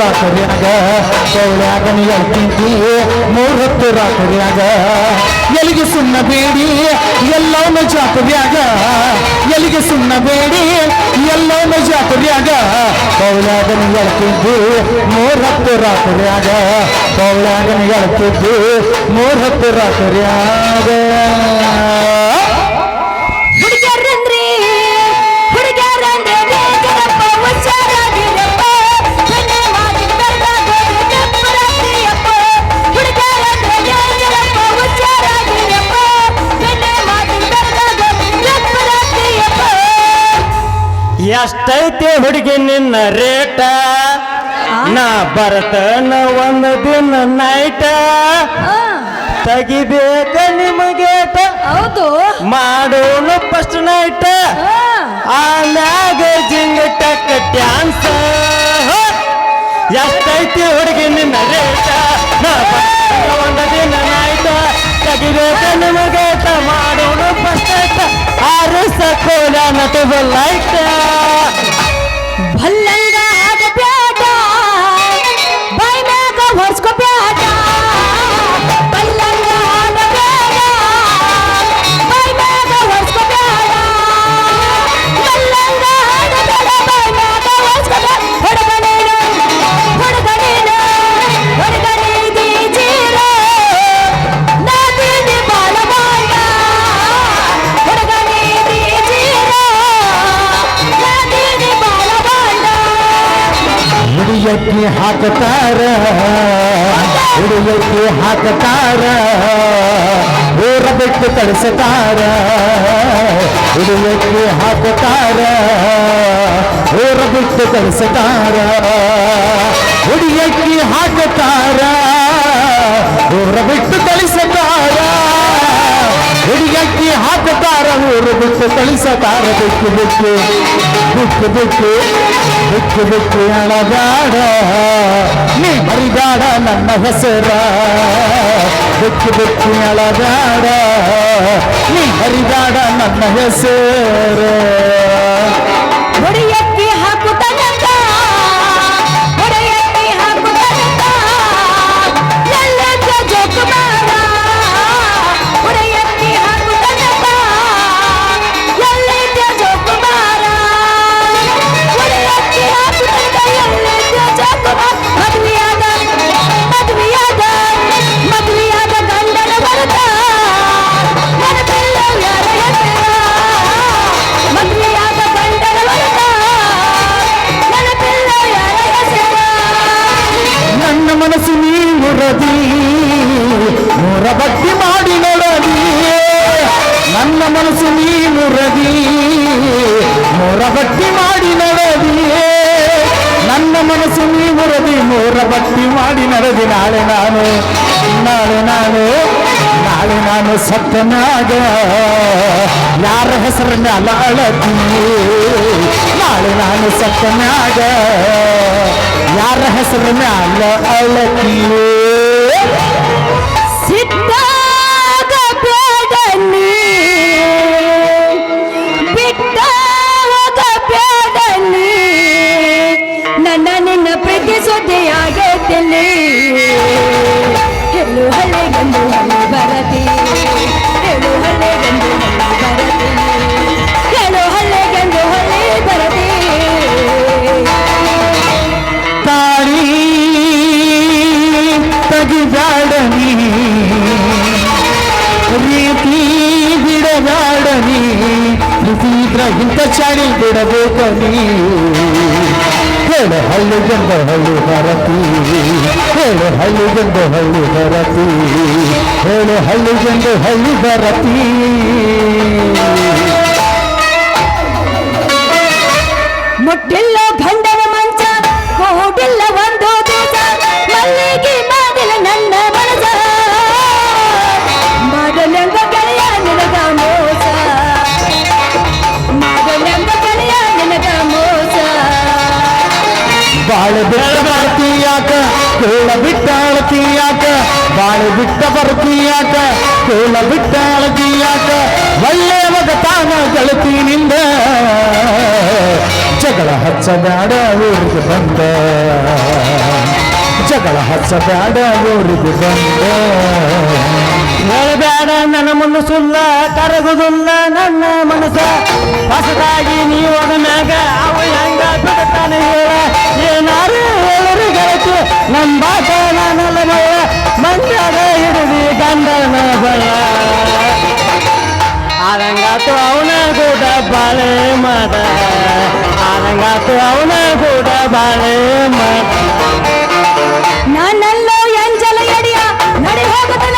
ರಾತ್ರಿಯಾಗ ಕೌಳ್ಯಾಗ ಹೇಳ್ತಿಂತಿ ಮೂರ್ ಹತ್ತು ರಾತ್ರಿಯಾಗ ಎಲ್ಲಿಗೆ ಸುಣ್ಣ ಬೇಡಿ, ಎಲ್ಲವನ್ನ ಜಾತ್ರೆಯಾಗ ಎಲ್ಲಿಗೆ ಸುಣ್ಣ ಬೇಡಿ, ಎಲ್ಲವನ್ನ ಜಾತ್ರೆಯಾಗ ಕೌಳ್ಯಾಗ ನೀ ಹೇಳ್ತಿದ್ದಿ ಮೂರ್ ಹತ್ತು ರಾತ್ರಿಯಾಗ ಕೌಳ್ಯಾಗ ನೀ ಹೇಳ್ತಿದ್ದಿ ಮೂರ್ ಹತ್ತು ರಾತ್ರಿಯಾಗ. ಎಷ್ಟೈತಿ ಹುಡುಗಿ ನಿನ್ನ ರೇಟ? ನಾ ಬರ್ತನ ಒಂದು ದಿನ ನೈಟ ತೆಗಿಬೇಕ ನಿಮಗೆ ಹೌದು. ಮಾಡೋಣ ಫಸ್ಟ್ ನೈಟ್ ಆಮ್ಯಾಗ ಜಿಂಗ್ ಟಕ್ ಡ್ಯಾನ್ಸ್. ಎಷ್ಟೈತಿ ಹುಡುಗಿ ನಿನ್ನ ರೇಟ? ನಾ ಬರ್ತನ ಒಂದು ದಿನ ನೈಟ ತೆಗಿಬೇಕ ನಿಮಗೆ ಮಾಡೋಣ ಫಸ್ಟ್ ನೈಟ್ ಆರು ಸಕೋಲ ನಟುವ ಲೈಟ್ ಹುಡುಗಕ್ಕೆ ಹಾಕತಾರ ಹುಡುಗಕ್ಕೆ ಹಾಕತಾರ ಊರ ಬಿಟ್ಟು ಕಳಿಸತಾರ ಹುಡುಗಕ್ಕೆ ಹಾಕತಾರ ಊರ ಬಿಟ್ಟು ಕಳಿಸತಾರ ಹುಡುಗಕ್ಕೆ ಹಾಕತಾರ ಊರ ಬಿಟ್ಟು ಕಳಿಸತಾರ ಹುಡುಗಕ್ಕೆ ಹಾಕುತ್ತಾರ ಊರು ಬಿಟ್ಟು ಕಳಿಸತಾರ ಬಿಟ್ಟು ಬಿಟ್ಟು ಬಿಟ್ಟು ಬಿಟ್ಟು ಬಿಟ್ಟು ಬಿಟ್ಟು ಅಳಗಾಡ. ನೀ ಮರಿಗಾಡ ನನ್ನ ಹೆಸರ, ಬಿಟ್ಟು ಬಿಟ್ಟು ಅಳಗಾಡ. ನೀ ಮರಿಗಾಡ ನನ್ನ ಹೆಸರ. ಹೊಡೆಯಕ್ಕೆ ನಾನು ಸತ್ತನಾಗ. ಯಾರ ಹೆಸರನ್ನ ಅಲಳತೀನಿ ನಾಳೆ ನಾನು ಸತ್ತನಾಗ. ಯಾರ ಹೆಸರನ್ನ ಅಲ್ಲ ಅಳತಿ ನನ್ನ ನಿನ್ನ ಪ್ರೀತಿ ಸುದ್ದಿಯಾಗೈತಿಲ್ಲಿ ಇಂಥ ಚಾಡಿ ಬಿಡಬೇಕು ನೀವು ಹೇಳು ಹಳ್ಳಿ ಗಂಡ ಹಳ್ಳಿ ಬರತಿ ಹೇಳು ಹಳ್ಳಿ ಗಂಡ ಹಳ್ಳಿ ಬರತಿ ಹೇಳು ಹಳ್ಳಿ ಗಂಡ ಹಳ್ಳಿ ಬರತಿ ಮುಟ್ಟಿಲ್ಲ ಬಾಳೆ ಬಿಟ್ಟ ಬರ್ತೀಯಾಕ ಕೋಲ ಬಿಟ್ಟ ಅಳತೀಯಾಕ ಒಳ್ಳೆಯ ಮಗ ತಾನ ನನ್ನ ಗೆಳತಿನಿಂದ ಜಗಳ ಹಚ್ಚಬೇಡ ಊರಿಗೆ ಬಂದ. ಜಗಳ ಹಚ್ಚಬೇಡ ಊರಿಗೆ ಬಂದ. ಹೇಳಬೇಡ ನನ್ನ ಮುಂದೆ ಸುಲ್ಲ ಕರಗುದಿಲ್ಲ ನನ್ನ ಮನಸ್ಸ. ಹೊಸದಾಗಿ ನೀವು ಅದ ಮ್ಯಾಗ ಅವ ಹೆಂಗ ಬಿಡುತ್ತಾನೆ ಹೇಳ. ಏನಾರು ಹೇಳರಿ ಗೆಳತಿ ನಮ್ಮ ಬಾಟ ನಾನಲ್ಲ ಮಗಳ ಮಂಡ್ಯಾಗ ಹಿಡಿದಿ ಗಂಡನ ಬಳ ಆದಂಗಾತು ಅವನ ಕೂಡ ಬಾಳೆ ಮಾಡ ಆದಂಗಾತು ಅವನ ಕೂಡ ಬಾಳೆ ಮಾಡ ನಾನಲ್ಲೋ ಎಂಜಲ ಎಡಿಯ ನಡಿ ಹೋಗುತ್ತಲ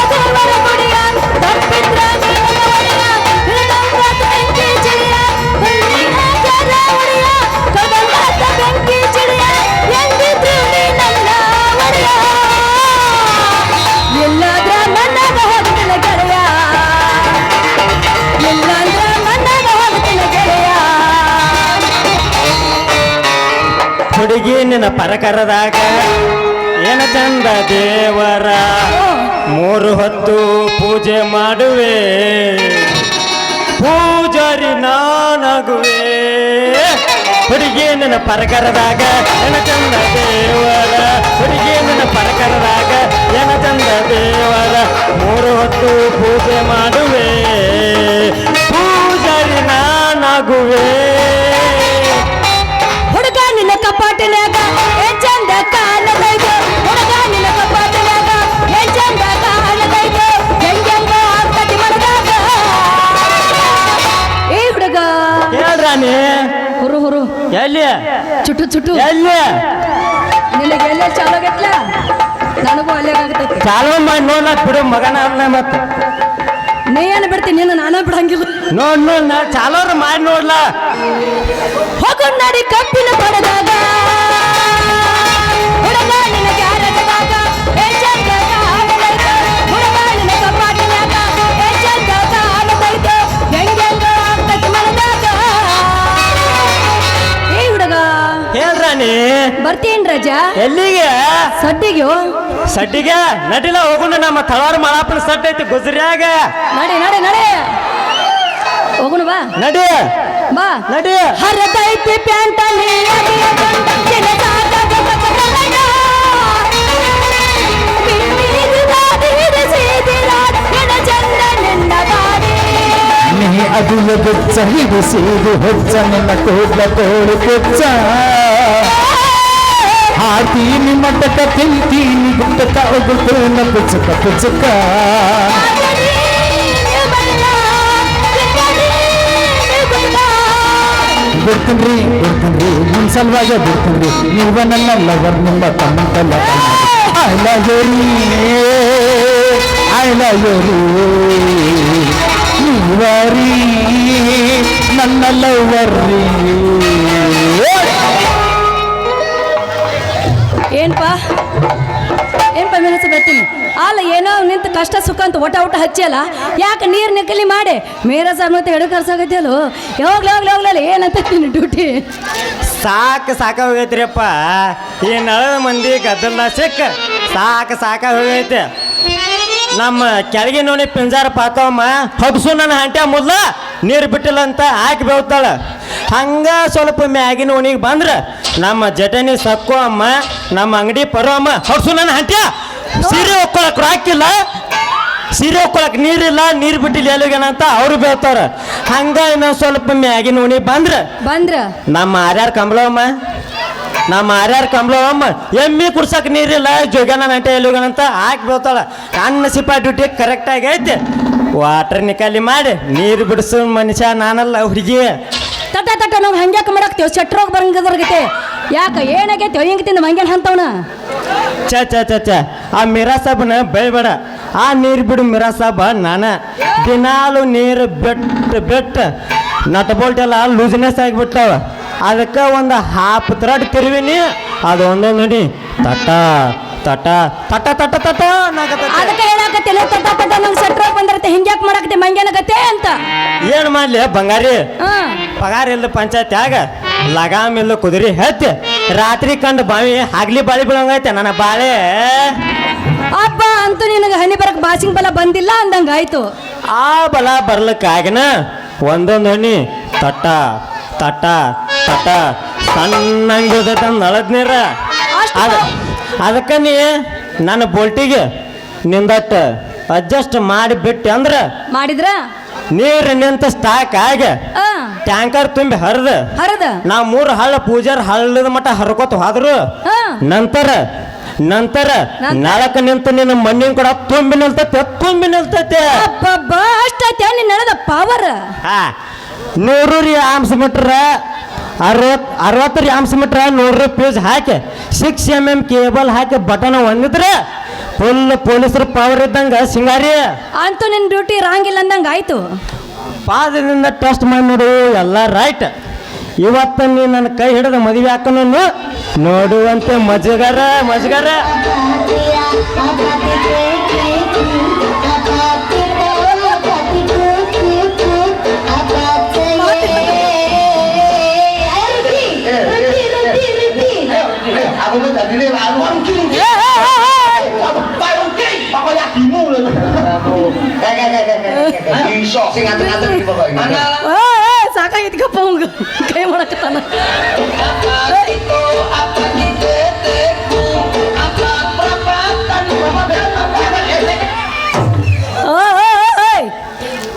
ನಿನ್ನ ಪರಕರದಾಗ. ಏನ ಚಂದ ದೇವರ? ಮೂರು ಹೊತ್ತು ಪೂಜೆ ಮಾಡುವೆ. ಪೂಜಾರಿ ನಾನಗುವೆ. ಹುಡುಗಿ ನಿನ್ನ ಪರಕರದಾಗ. ಏನ ಚಂದ ದೇವರ? ಹುಡುಗಿ ಪರಕರದಾಗ. ಏನ ಚಂದ ದೇವರ? ಮೂರು ಹೊತ್ತು ಪೂಜೆ ಮಾಡುವೆ. ಪೂಜಾರಿ ನಾನಾಗುವೆ. ಹುಡುಗ, ನಿನ್ನ ಕಪಾಟಿನ್ಯಾಗ ಚುಟು. ಎಲ್ಲ? ನಿನಗೆ ಎಲ್ಲ ಚಾಲಾಗೈತ್ಲ ನನಗೂ ಅಲ್ಲೇ ಆಗತೈತಿ. ಚಾಲು ಮಾಡಿ ನೋಡ್ಲಾ ಬಿಡು ಮಗನ ಅಲ್ಲ ಮತ್ತೆ. ನೀ ಏನು ಬಿಡ್ತೀನಿ ನೀನು ನಾನೇ ಬಿಡಂಗಿಲ್ಲ. ನೋಡ್ ನೋಡ್ ನಾ ಚಾಲೋರ್ ಮಾಡಿ ನೋಡ್ಲಾ. ಹೋಗು ನಡಿ ಕಬ್ಬಿನ ಪಡೆದಾಗ ಬರ್ತೀನ್ ರಜಾ? ಎಲ್ಲಿಗೆ? ಸಡ್ಡಿಗೆ ಸಡ್ಡಿಗೆ? ನಡಿಲ ಹೋಗುಣ ನಮ್ಮ ತಳವಾರ ಮಾಳಪ್ಪನ ಸಡ್ಡ ಐತಿ ಗುಜರಿಯಾಗ. ನಡಿ ನಡಿ ನಡಿ. ಹೋಗುಣ ಬಾ. ನಡಿ. ಬಾ. ನಡಿ. ಹರದೈತಿ ಪ್ಯಾಂಟಲ್ಲಿ ಅದುಲ ಬೆಚ್ಚ ಹಿಡಿಸಿದು ಹೊಚ್ಚ ನಿನ್ನ ಕೂದಲ ತೋಳು ಕೊಚ್ಚ హాతీని మటక తిల్తీని గుట్టక ఒగుతున్న పుచ్చుక పుచ్చుక గుర్తుండ్రి గుర్తుండ్రి మున్సల్వాగా గుర్తుండ్రి. నువ్వ నన్న లవర్ నిమ్మ తమ్మంతల ఆయన యోరి ఆయన యోరి నీవరి నన్న లవర్రీ ಏನಪ್ಪ ಲವ್ ಯು ನೀವರಿ ನನ್ನ ಏನ್ಪಾ ಏನ್ಪಾ ಮೆಣಸು ಬರ್ತೀನಿ? ಅಲ್ಲ, ಏನೋ ನಿಂತು ಕಷ್ಟ ಸುಖ ಅಂತ ಒಟ ಊಟ ಹಚ್ಚಲ್ಲ ಯಾಕೆ ನೀರು ನಿಕ್ಕಲಿ ಮಾಡಿ? ಮೇರ ಮತ್ತೆ ಎಡು ಕರ್ಸಾಗತ್ತಲ್ಲೋ ಯಾವಾಗ್ಲೂ ಹೋಗ್ಲಿ ಹೋಗ್ಲಲ್ಲ ಏನಂತ ನಿನ್ನ ಡ್ಯೂಟಿ ಸಾಕು ಸಾಕಾಗೋಗೈತ್ರಿಯಪ್ಪ ಈ ನಳದ ಮಂದಿ ಗದ್ದಲ ಸಿಕ್ಕ. ಸಾಕು ಸಾಕಾಗೋಗೈತೆ ನಮ್ಮ ಕೆಳಗೆ ನೋಡಿ ಪಿಂಜಾರ ಪಾತವಮ್ಮ ಹಬ್ಸು ನನ್ನ ಹಂಟ್ಯ ಮೊದ್ಲ. ನೀರು ಬಿಟ್ಟಿಲ್ಲ ಅಂತ ಹಾಕಿ ಬೆಳ್ತಾಳ ಹಂಗ ಸ್ವಲ್ಪ ಮ್ಯಾಗಿನ ಓಣಿಗೆ ಬಂದ್ರೆ ನಮ್ಮ ಜಟನಿ ಸಕ್ಕು ಅಮ್ಮ ನಮ್ಮ ಅಂಗಡಿ ಪರೋ ಅಮ್ಮ. ಹೊಡ್ಸು ನನ್ನ ಹಂಟ್ಯ. ಸೀರೆ ಒಕ್ಕೊಳಕ್ ರಾಕಿಲ್ಲ ಸೀರೆ ಒಕ್ಕೊಳಕ್ ನೀರಿಲ್ಲ ನೀರು ಬಿಟ್ಟಿಲ್ಲ ಎಲ್ಲಿಗೇನಂತ ಅವ್ರು ಬೇತಾರ ಹಂಗ ಇನ್ನೊಂದು ಸ್ವಲ್ಪ ಮ್ಯಾಗಿನ ಉಣಿ ಬಂದ್ರ. ಬಂದ್ರ. ನಮ್ಮ ಆರ್ಯಾರ್ ಕಂಬಳವಮ್ಮ ನಮ್ಮ ಆರ್ಯಾರ್ ಕಂಬಳವಮ್ಮ ಎಮ್ಮಿ ಕುಡ್ಸಕ್ ನೀರಿಲ್ಲ ಜೋಗ್ಯಾನ ನಂಟೆ ಎಲ್ಲಿಗೇನಂತ ಹಾಕಿ ಬೀಳ್ತಾಳ. ಅನ್ನ ಸಿಪಾ ಡ್ಯೂಟಿ ಕರೆಕ್ಟ್ ಐತೆ. ವಾಟರ್ ನಿಕಾಲಿ ಮಾಡಿ ನೀರು ಬಿಡಿಸು ಮನುಷ್ಯ ನಾನಲ್ಲ ಹುಡುಗಿ. ತಟ ತಟ ನಾವು ಹಂಗ್ಯಾಕೆ ಮಾಡಾಕ್ತೇವೆ ಶೆಟ್ರೋಗ ಬರಂಗದ್ರಗತೆ ಯಾಕ, ಏನಾಗೈತೆ ಹಿಂಗೆ ತಿಂದ ಮಂಗ್ಯಾನ ಅಂತವನ ಚ ಚ ಚ ಚ ಆ ಮಿರಾ ಸಾಬನ ಬೇಡ ಆ ನೀರು ಬಿಡು ಮಿರಾ ಸಾಬ, ನಾನ ದಿನಾಲು ನೀರು ಬೆಟ್ಟ ಬೆಟ್ಟ ನಟ್ ಬೋಲ್ಟ್ ಎಲ್ಲ ಲೂಸ್ನೆಸ್ ಆಗಿಬಿಟ್ಟಾವ. ಅದಕ್ಕೆ ಒಂದು ಹಾಫ್ ತ್ರಡ್ ತಿರುವಿನಿ ಅದು ಒಂದೇ ನೋಡಿ. ತಟ ತಟ ತಟ ತಟ ತಟ. ಅದಕ್ಕೆ ಹೇಳಾಕತ್ತೇನ ತಟ ತಟ ನಂಗೆ ಸಟ್ರ ಬಂದಿರತ್ತೆ ಹಿಂಗ್ಯಾಕ್ ಮಾಡಕತ್ತೆ ಮಂಗ್ಯಾನಗತ್ತೆ ಅಂತ. ಏನು ಮಾಡ್ಲಿ ಬಂಗಾರಿ? ಹಾ. ಪಗಾರ ಇಲ್ಲ ಪಂಚಾಯತ್ಯಾಗ ಲಗಾಮ್ ಇಲ್ಲ ಕುದುರಿ ಹತ್ತಿ ರಾತ್ರಿ ಕಂಡು ಬಾವಿ ಹಗ್ಲಿ ಬಾಳಿ ಬೀಳಂಗೈತೆ ನನ್ನ ಬಾಳೆ. ಅಪ್ಪ ಅಂತೂ ನಿನಗೆ ಹನಿ ಬರಕ್ ಬಾಸಿಂಗ್ ಬಲ ಬಂದಿಲ್ಲ ಅಂದಂಗ ಆಯ್ತು. ಆ ಬಲ ಬರ್ಲಿಕ್ಕಾಗಿನ ಒಂದೊಂದು ಹಣ್ಣಿ ತಟ್ಟ ತಟ್ಟ ತಟ್ಟ ಸಣ್ಣ ಇರ್ತೈತೆ ನಳದ ನೀರ. ಅಷ್ಟು ಅದಕ್ಕೆ ನೀ ನನ್ನ ಬೋಲ್ಟಿಗೆ ನಿಂದಟ್ಟು ಅಡ್ಜಸ್ಟ್ ಮಾಡಿ ಬಿಟ್ಟೆ ಅಂದ್ರೆ ಮಾಡಿದ್ರ? ನೀರು ನಿಂತ ಸ್ಟಾಕ್ ಆಗ ಟ್ಯಾಂಕರ್ ತುಂಬಿ ಹರಿದ. ಹರದ? ನಾವು ಮೂರು ಹಳ್ಳ ಪೂಜಾರ್ ಹಳ್ಳದ ಮಟ್ಟ ಹರ್ಕೋತ ಹೋದ್ರು. ನಂತರ ನಂತರ ನಾಲ್ಕು ನಿಂತ ನಿನ್ನ ಮಣ್ಣಿನ ಕೂಡ ತುಂಬಿ ನಿಲ್ತತೆ ತುಂಬಿ ನಿಲ್ತತೆ. ಅಷ್ಟೈತೆ ನಿನ್ನ ಪವರ್ ಹಾ. ನೂರು ರೀ ಆಮ್ಸ್ ಮೀಟ್ರ ಅರವತ್ ಅರವತ್ತು ರ್ಯಾಮ್ಸ್ ಆಮ್ಸ್ ಮೀಟ್ರ ನೂರು ರೀ ಫ್ಯೂಸ್ ಹಾಕಿ. ಸಿಕ್ಸ್ ಎಂ ಎಂ ಕೇಬಲ್ ಹಾಕಿ ಬಟನ್ ಒಂದಿದ್ರೆ ಫುಲ್ ಪೊಲೀಸರು ಪವರ್ ಇದ್ದಂಗ ಸಿಂಗಾರಿ. ಅಂತೂ ನಿನ್ ಡ್ಯೂಟಿ ರಾಂಗಿಲ್ಲ ಅಂದಂಗ ಆಯ್ತು. ಪಾದದಿಂದ ಟೆಸ್ಟ್ ಮಾಡಿ ನೋಡು ಎಲ್ಲ ರೈಟ್ ಇವತ್ತು ನೀ ನನ್ನ ಕೈ ಹಿಡಿದ ಮದುವೆ ಹಾಕೊಂಡು ನೋಡುವಂತೆ ಮಜಗಾರ ಮಜಗಾರ. Eh, Bisa sih ngatur-ngatur di ಅವಂಗ apa Apa.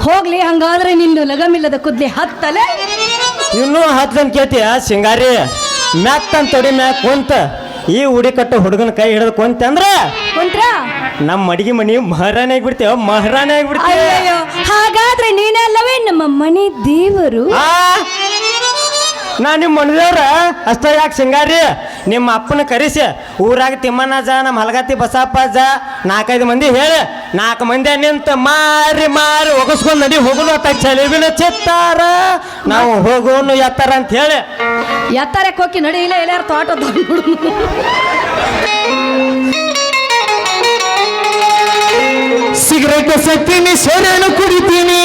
ಹೋಗ್ಲಿ ಹಂಗಾದ್ರೆ ನಿಂದು ಲಗಮಿಲ್ಲದ ಕುದ್ಲಿ ಹತ್ತಲೆ. ಇನ್ನೂ ಹತ್ತಂತ ಕೇತಿಯ ಸಿಂಗಾರಿ? ಮ್ಯಾಕ್ ತನ್ ತೊಡಿ ಮ್ಯಾಕ್ ಕುಂತ ಈ ಉಡಿ ಕಟ್ಟು ಹುಡುಗನ ಕೈ ಹಿಡಿದು ಕುಂತ ಅಂದ್ರೆ? ಕುಂತ್ರ? ನಮ್ಮ ಅಡಿಗೆ ಮನೆ ಮಹಾರಾಣಿ ಆಗ್ಬಿಡ್ತೇವ ಮಹಾರಾಣಿ ಆಗ್ಬಿಡ್ತೇವ. ಅಯ್ಯಯ್ಯೋ ಹಾಗಾದ್ರೆ ನೀನಲ್ಲವೇ ನಮ್ಮ ಮನೆ ದೇವರು? ನಾ ನಿಮ್ಮ ಮನದೇವ್ರ? ಅಷ್ಟ ಯಾಕೆ ಸಿಂಗಾರಿ ನಿಮ್ಮ ಅಪ್ಪನ ಕರೆಸಿ ಊರಾಗ ತಿಮ್ಮಣ್ಣಜ ನಮ್ಮ ಹಲಗತ್ತಿ ಬಸಪ್ಪಜ ನಾಲ್ಕೈದು ಮಂದಿ ಹೇಳಿ ನಾಲ್ಕು ಮಂದಿ ನಿಂತು ಮಾರಿ ಮಾರಿ ಒಗಸ್ಕೊಂಡು ನಡಿ ಹೋಗುನು ಅತ್ತ ಚಲಿಬಿನ ಚಿತ್ತಾರ. ನಾವು ಹೋಗೋನು ಎತ್ತಾರ ಅಂತ ಹೇಳಿ. ಎತ್ತಾರೆ ಕೋಕಿ ನಡಿ ಇಲ್ಲ ಎಲ್ಲಾರು ತೋಟ ಸಿಗರೇಟ್ ಸತ್ತೀನಿ ಶರಣು ಕುಡಿತೀನಿ.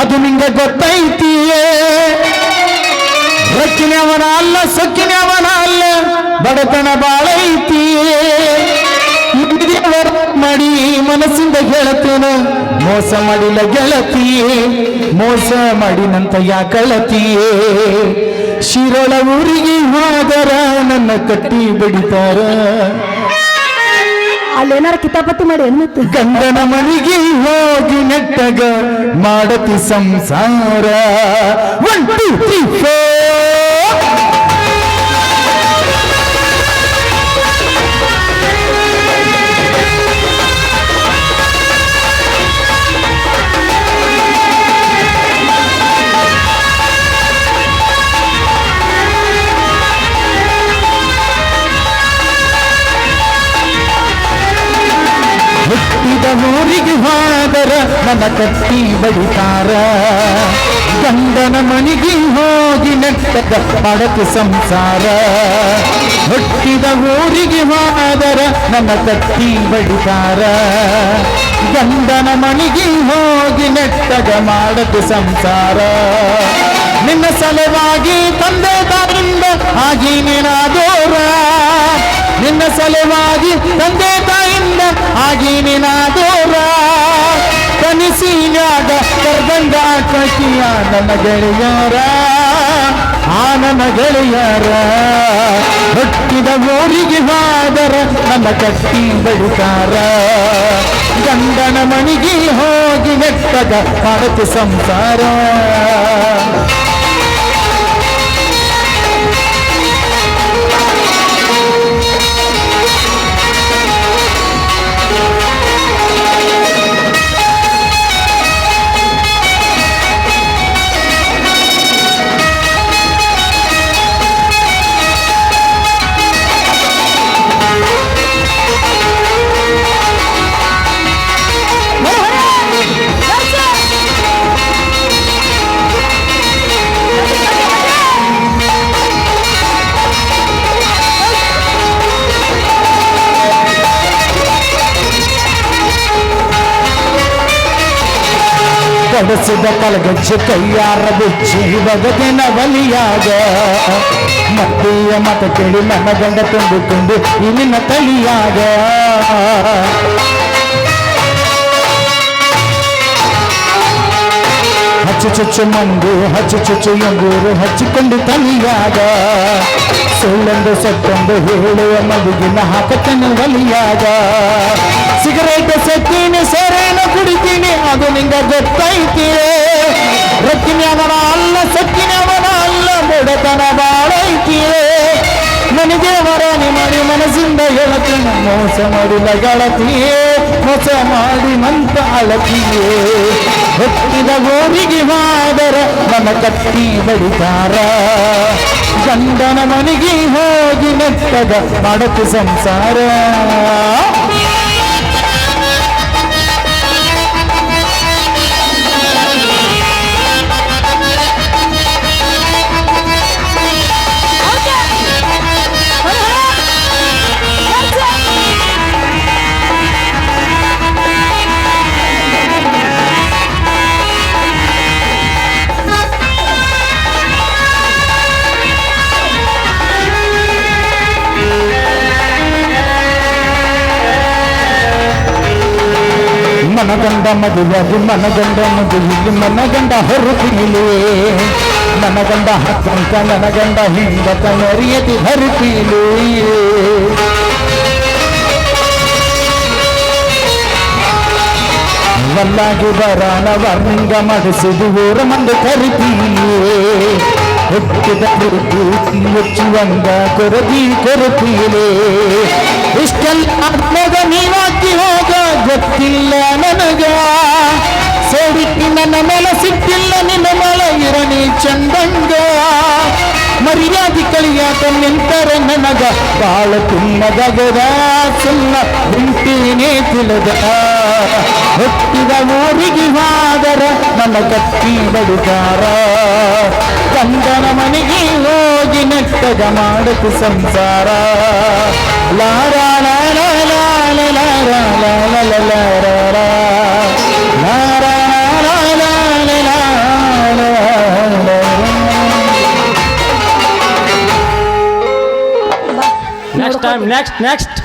ಅದು ನಿಂಗೆ ಗೊತ್ತೈತಿಯೇ? ಹೊಕ್ಕಿನವನ ಅಲ್ಲ ಸೊಕ್ಕಿನವನ ಅಲ್ಲ, ಬಡತನ ಬಾಳೈತಿಯೇ ಮಾಡಿ ಮನಸ್ಸಿಂದ ಗೆಳತೇನ ಮೋಸ ಮಾಡಿಲ್ಲ ಗೆಳತಿಯೇ, ಮೋಸ ಮಾಡಿನಂತ ಯಾಕಳತಿಯೇ? ಶಿರೋಳ ಊರಿಗೆ ಹೋದರ ನನ್ನ ಕಟ್ಟಿ ಬಡಿತಾರ. ಅಲ್ಲೇನಾರ ಕಿತಾಪತಿ ಮಾಡಿ ಅನ್ಮತ್ತು ಗಂಡನ ಮನೆಗೆ ಹೋಗಿ ನೆಟ್ಟಗ ಮಾಡತಿ ಸಂಸಾರ. ಒನ್ ಟೂ ತ್ರೀ ಹುಟ್ಟಿದ ನನ್ನ ಕಟ್ಟಿ ಬಡಿತಾರ. ಗಂಡನ ಮನೆಗೆ ಹೋಗಿ ನೆಟ್ಟದ ಮಾಡತಿ ಸಂಸಾರ. ಹುಟ್ಟಿದ ಊರಿಗೆ ಹೋದರ ನನ್ನ ಕಟ್ಟಿ ಬಡಿತಾರ. ಗಂಡನ ಮನೆಗೆ ಹೋಗಿ ನೆಟ್ಟಗ ಮಾಡದು ಸಂಸಾರ. ನಿನ್ನ ಸಲುವಾಗಿ ತಂದೆ ತಾಯಿಂದ ಆಗಿ ನಿನಾದೋರ ನಿನ್ನ ಸಲುವಾಗಿ ತಂದೆ ತಾಯಿಂದ ಆಗಿ ನಿನಾದೋರ ಕನಸಿನ್ಯಾಗ ಕರ್ದಂಗ ಕಟಿಯ ನನ್ನ ಗೆಳೆಯರ ಆ ನನ್ನ ಗೆಳೆಯರ ಹುಟ್ಟಿದ ಊರಿಗೆ ಹೋದರ ನನ್ನ ಕಟ್ಟಿ ಬೆಳಿತಾರ ಗಂಡನ ಮಣಿಗೆ ಹೋಗಿ ನೆಟ್ಟದ ಮಾಡತಿ ಸಂಸಾರ. ಕಡಸಿದ ಕಲಗಜ್ಜೆ ಕೈಯಾರ ಬಿಚ್ಚಿ ಬಗದಿನ ಬಲಿಯಾಗ ಮತ್ತೀಯ ಮತ ಕೇಳಿ ನನ್ನ ಗಂಡ ತುಂಬಿಕೊಂಡು ಇಲ್ಲಿನ ತಲಿಯಾಗ ಹಚ್ಚು ಚುಚ್ಚು ಮಂಗು, ಹಚ್ಚು ಚುಚ್ಚು ಎಂಬೂರು ಹಚ್ಚಿಕೊಂಡು ತನಿಯಾಗ ಸುಳ್ಳೊಂದು ಸತ್ತೊಂದು ಹೇಳುವ ಮಗುಗಿನ ಹಾಕತನ ಒಲಿಯಾಗ ಸಿಗರೇಟ್ ಸತ್ತೀನಿ ಸರೇನ ಕುಡಿತೀನಿ, ಅದು ನಿಂಗ ಗೊತ್ತೈತಿ ಅವನ ಅಲ್ಲ ಸಕ್ಕಿನ್ಯಾವನ ಅಲ್ಲ, ಬಡತನ ಬಾಳೈತಿ ನನಗೆ ವರಾಣಿ ಮಾಡಿ ಮನಸ್ಸಿಂದ ಹೇಳತೀನಿ ಮೋಸ ಮಾಡಿದ ಗಳತಿಯೇ ಹೊಸ ಮಾಡಿ ಮಂತ ಅಳತಿಯೇ. ಹೊತ್ತಿದ ಗೋರಿಗೆ ಮಾದರ ನನ್ನ ಕಟ್ಟಿ ಬಡಿತಾರ ಗಂಡನ ಮನೆಗೆ ಹೋಗಿ ನೆಟ್ಟದ ಮಾಡತು ಸಂಸಾರ. ಮನಗಂಡ ಮದುವಾಗಿ ಮನಗಂಡ ಮದುವಿಲಿ ಮನಗಂಡ ಹೊರಪಿಲಿ ಮನಗಂಡ ಹತ್ತಂಕ ನನಗಂಡ ಹಿಂದತ ಮರಿಯತಿ ಹರಿಪಿಲಿ ವಲ್ಲಾಗಿ ಬರಾನ ವರ್ಣಿಂಗ ಮಾಡಿಸಿದು ಊರ ಮಂದು ಕರಿಪೀಲಿ ಹುಟ್ಟಿದ ಪ್ರೀತಿ ಮುಚ್ಚುವಂಗ ಕೊರದಿ ಕೊರಪೀಲಿ ಇಷ್ಟೆಲ್ಲ ಆದ್ಮೇಗ ನೀವಾಕಿ ಹೋಗ ಗೊತ್ತಿಲ್ಲ ನನಗ. ಸೇಡಿಕ್ಕಿ ನನ್ನ ಮೇಲೆ ಸಿಕ್ಕಿಲ್ಲ ನಿನ್ನ ಮೇಲೆ ಇರನಿ ಚಂದಂಗ. ಮರ್ಯಾದಿ ಕಳಿಯಾತ ನಿಂತರೆ ನನಗ ಬಾಳ ತುಮ್ಮದಗದ ಸುನ್ನ ಬಿಂಟಿನೇ ತಿಳಿದ. ಹುಟ್ಟಿದ ಊರಿಗೆ ಹಾದರ ನನ್ನ ಕತ್ತಿ ಬಡುಗಾರ ಕಂದನ ಮನೆಗೆ ಹೋಗಿ ನೆಟ್ಟಗ ಮಾಡಕು ಸಂಸಾರ. ಲಾರ Next time, next, next.